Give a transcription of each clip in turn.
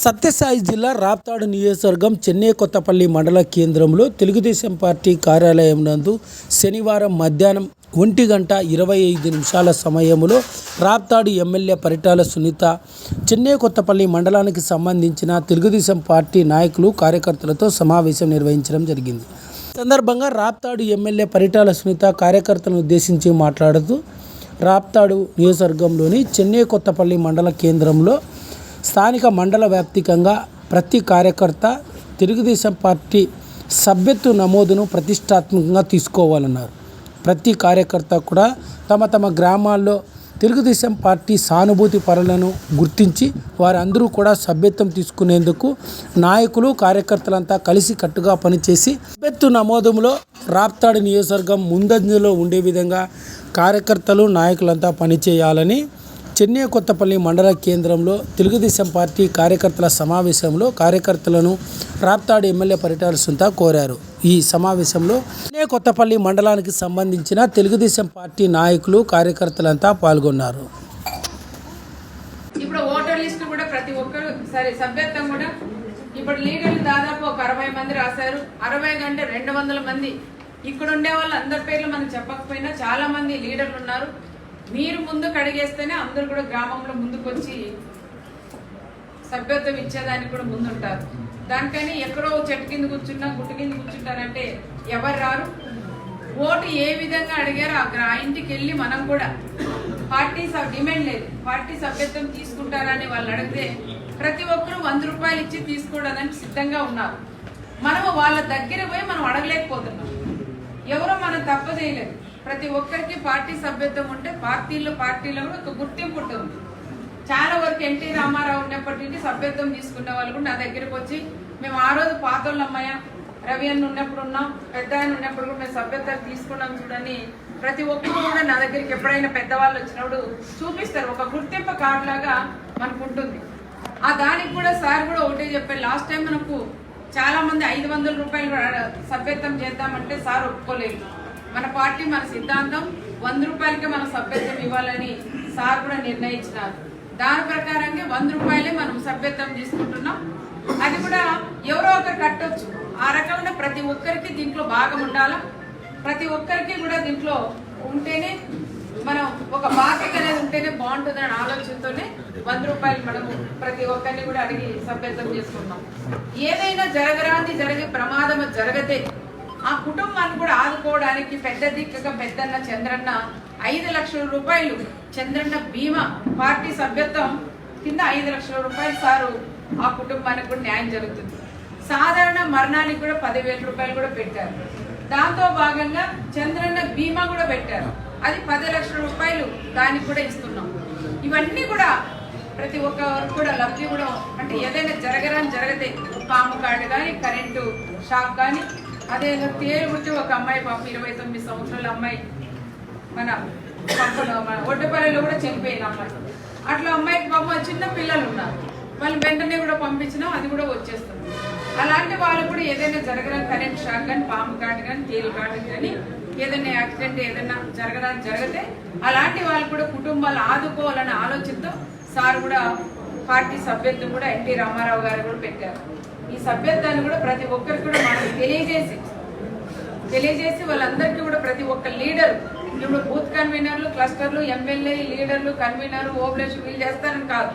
సత్యసాయి జిల్లా రాప్తాడు నియోజకవర్గం చెన్నై కొత్తపల్లి మండల కేంద్రంలో తెలుగుదేశం పార్టీ కార్యాలయం నందు శనివారం మధ్యాహ్నం ఒంటి గంట ఇరవై ఐదు నిమిషాల సమయంలో రాప్తాడు ఎమ్మెల్యే పరిటాల సునీత చెన్నై కొత్తపల్లి మండలానికి సంబంధించిన తెలుగుదేశం పార్టీ నాయకులు కార్యకర్తలతో సమావేశం నిర్వహించడం జరిగింది. సందర్భంగా రాప్తాడు ఎమ్మెల్యే పరిటాల సునీత కార్యకర్తలను ఉద్దేశించి మాట్లాడుతూ రాప్తాడు నియోజకవర్గంలోని చెన్నై కొత్తపల్లి మండల కేంద్రంలో స్థానిక మండల వ్యాప్తికంగా ప్రతి కార్యకర్త తెలుగుదేశం పార్టీ సభ్యత్వ నమోదును ప్రతిష్టాత్మకంగా తీసుకోవాలన్నారు. ప్రతి కార్యకర్త కూడా తమ తమ గ్రామాల్లో తెలుగుదేశం పార్టీ సానుభూతి పరులను గుర్తించి వారందరూ కూడా సభ్యత్వం తీసుకునేందుకు నాయకులు కార్యకర్తలంతా కలిసి కట్టుగా పనిచేసి సభ్యత్వ నమోదంలో రాప్తాడు నియోజకవర్గం ముందంజలో ఉండే విధంగా కార్యకర్తలు నాయకులంతా పనిచేయాలని చెన్నై కొత్తపల్లి మండల కేంద్రంలో తెలుగుదేశం పార్టీ కార్యకర్తల సమావేశంలో కార్యకర్తలను రాప్తాడు ఎమ్మెల్యే పరిటాల సుంత కోరారు. ఈ సమావేశంలో చెన్నై కొత్తపల్లి మండలానికి సంబంధించిన తెలుగుదేశం పార్టీ నాయకులు కార్యకర్తలంతా పాల్గొన్నారు. ఇప్పుడు ఓటర్ లిస్ట్ కూడా ప్రతి ఒక్కరు సరే సభ్యత్వం కూడా ఇప్పుడు లీడర్లు దాదాపు ఒక అరవై మంది రాశారు. అరవై కంటే రెండు వందల మంది ఇక్కడ ఉండే వాళ్ళు అందరి పేర్లు మనం చెప్పకపోయినా చాలా మంది లీడర్లు ఉన్నారు. మీరు ముందు కడిగేస్తేనే అందరు కూడా గ్రామంలో ముందుకొచ్చి సభ్యత్వం ఇచ్చేదానికి కూడా ముందుంటారు. దానికని ఎక్కడో చెట్టు కింద కూర్చున్నా గుట్టు కింద కూర్చుంటారంటే ఎవరు రారు? ఓటు ఏ విధంగా అడిగారో ఆ ఇంటికి వెళ్ళి మనం కూడా. పార్టీ సబ్ డిమాండ్ లేదు. పార్టీ సభ్యత్వం తీసుకుంటారని వాళ్ళు అడిగితే ప్రతి ఒక్కరూ వంద రూపాయలు ఇచ్చి తీసుకోవడానికి సిద్ధంగా ఉన్నారు. మనము వాళ్ళ దగ్గర పోయి మనం అడగలేకపోతున్నాం. ఎవరో మనం తప్పదేయలేదు ప్రతి ఒక్కరికి పార్టీ సభ్యత్వం ఉంటే పార్టీలో పార్టీలో కూడా ఒక గుర్తింపు ఉంటుంది. చాలా వరకు ఎన్టీ రామారావు ఉన్నప్పటి నుండి సభ్యత్వం తీసుకున్న వాళ్ళు కూడా నా దగ్గరకు వచ్చి మేము ఆ రోజు పాతోళ్ళ రవి అన్న ఉన్నప్పుడు ఉన్నాం పెద్ద ఆయన ఉన్నప్పుడు కూడా మేము సభ్యత్వం తీసుకున్నాం చూడని ప్రతి ఒక్కరు కూడా నా దగ్గరికి ఎప్పుడైనా పెద్దవాళ్ళు వచ్చినప్పుడు చూపిస్తారు. ఒక గుర్తింపు కార్డు లాగా మనకు ఉంటుంది. ఆ దానికి కూడా సార్ కూడా ఒకటే చెప్పారు. లాస్ట్ టైం మనకు చాలా మంది ఐదు వందల రూపాయలు సభ్యత్వం చేద్దామంటే సార్ ఒప్పుకోలేదు. మన పార్టీ మన సిద్ధాంతం వంద రూపాయలకే మనం సభ్యత్వం ఇవ్వాలని సార్ కూడా నిర్ణయించినారు. దాని ప్రకారంగా వంద రూపాయలే మనం సభ్యత్వం తీసుకుంటున్నాం. అది కూడా ఎవరో ఒకరు కట్టొచ్చు. ఆ రకమైన ప్రతి ఒక్కరికి దీంట్లో భాగం ఉండాలా? ప్రతి ఒక్కరికి కూడా దీంట్లో ఉంటేనే ఉంటేనే బాగుంటుంది ఉంటేనే ఆలోచనతోనే వంద రూపాయలు మనము ప్రతి ఒక్కరిని కూడా అడిగి సభ్యత్వం చేసుకున్నాం ఏదైనా జరగరాంది జరిగే ప్రమాదం జరగతే ఆ కుటుంబాన్ని కూడా ఆదుకోవడానికి పెద్ద దిక్కుగా పెద్దన్న చంద్రన్న ఐదు లక్షల రూపాయలు చంద్రన్న బీమా పార్టీ సభ్యత్వం కింద ఐదు లక్షల రూపాయలు సారు ఆ కుటుంబానికి కూడా న్యాయం జరుగుతుంది. సాధారణ మరణానికి కూడా పదివేల రూపాయలు కూడా పెట్టారు. దాంతో భాగంగా చంద్రన్న బీమా కూడా పెట్టారు. అది పది లక్షల రూపాయలు దానికి కూడా ఇస్తున్నాం. ఇవన్నీ కూడా ప్రతి ఒక్కరు కూడా లబ్ధి కూడా అంటే ఏదైనా జరగరాని జరగతే పాము కాడు కానీ కరెంటు షాక్ కానీ అదే తేలు గుర్తి ఒక అమ్మాయి పాపం ఇరవై తొమ్మిది సంవత్సరాల అమ్మాయి మన పక్కన మన ఒడ్డపల్లిలో కూడా చనిపోయిన అమ్మాయి. అట్లా అమ్మాయికి పాపం చిన్న పిల్లలు ఉన్నారు. వాళ్ళు వెంటనే కూడా పంపించినాం అది కూడా వచ్చేస్తుంది. అలాంటి వాళ్ళు కూడా ఏదైనా జరగడం కరెంట్ షాక్ కానీ పాము కాటు కానీ తేలు కాటు కానీ ఏదైనా యాక్సిడెంట్ ఏదైనా జరగడానికి జరిగితే అలాంటి వాళ్ళు కూడా కుటుంబాలు ఆదుకోవాలనే ఆలోచనతో సార్ కూడా పార్టీ సభ్యత్వం కూడా ఎన్టీ రామారావు గారు కూడా పెట్టారు. ఈ సభ్యత్వాన్ని కూడా ప్రతి ఒక్కరికి కూడా మనం తెలియజేసి తెలియజేసి వాళ్ళందరికీ కూడా ప్రతి ఒక్క లీడర్ ఇప్పుడు బూత్ కన్వీనర్లు క్లస్టర్లు ఎమ్మెల్యే లీడర్లు కన్వీనర్ ఓబ్లేష్ వీళ్ళు చేస్తారని కాదు.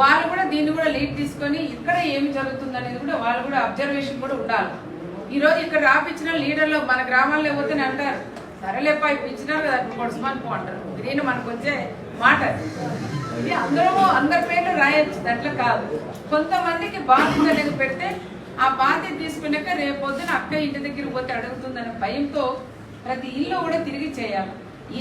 వాళ్ళు కూడా దీన్ని కూడా లీడ్ తీసుకొని ఇక్కడ ఏమి జరుగుతుంది అనేది కూడా వాళ్ళు కూడా అబ్జర్వేషన్ కూడా ఉండాలి. ఈ రోజు ఇక్కడ రాపించిన లీడర్లు మన గ్రామాల్లో పోతే అంటారు? సరేలేపా ఇప్పుడు ఇచ్చినారు కదా పొడుసుమని అంటారు. నేను మనకు వచ్చే మాట? ఇది అందరూ అందరి పేర్లు రాయొచ్చు దాంట్లో కాదు. కొంతమందికి బాధ్యత అనేది పెడితే ఆ బాధ్యత తీసుకున్నాక రేపు పొద్దున అక్క ఇంటి దగ్గర పోతే అడుగుతుందనే భయంతో ప్రతి ఇల్లు కూడా తిరిగి చేయాలి.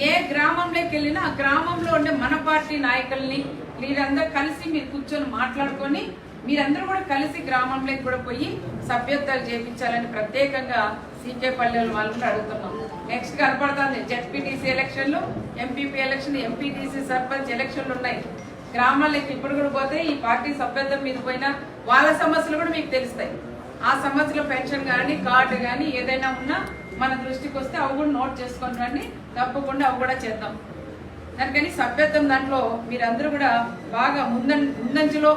ఏ గ్రామంలోకి వెళ్ళినా ఆ గ్రామంలో ఉండే మన పార్టీ నాయకుల్ని మీరందరూ కలిసి మీరు కూర్చొని మాట్లాడుకొని మీరందరూ కూడా కలిసి గ్రామంలోకి కూడా పోయి సభ్యత్వాలు చేయించాలని ప్రత్యేకంగా సీకే పల్లెల వాళ్ళు అడుగుతున్నాం. నెక్స్ట్ కనపడుతుంది. జెడ్పీటీసీ ఎలక్షన్లు ఎంపీపీ ఎలక్షన్ ఎంపీటీసీ సర్పంచ్ ఎలక్షన్లు ఉన్నాయి. గ్రామాలకి ఇప్పుడు కూడా పోతే ఈ పార్టీ సభ్యత్వం మీద పోయినా వాళ్ళ సమస్యలు కూడా మీకు తెలుస్తాయి. ఆ సమస్యలో పెన్షన్ కానీ కార్డు కానీ ఏదైనా ఉన్నా మన దృష్టికి వస్తే అవి కూడా నోట్ చేసుకొని రండి. తప్పకుండా అవి కూడా చేద్దాం. దానికని సభ్యత్వం దాంట్లో మీరందరూ కూడా బాగా ముందం ముందంజలో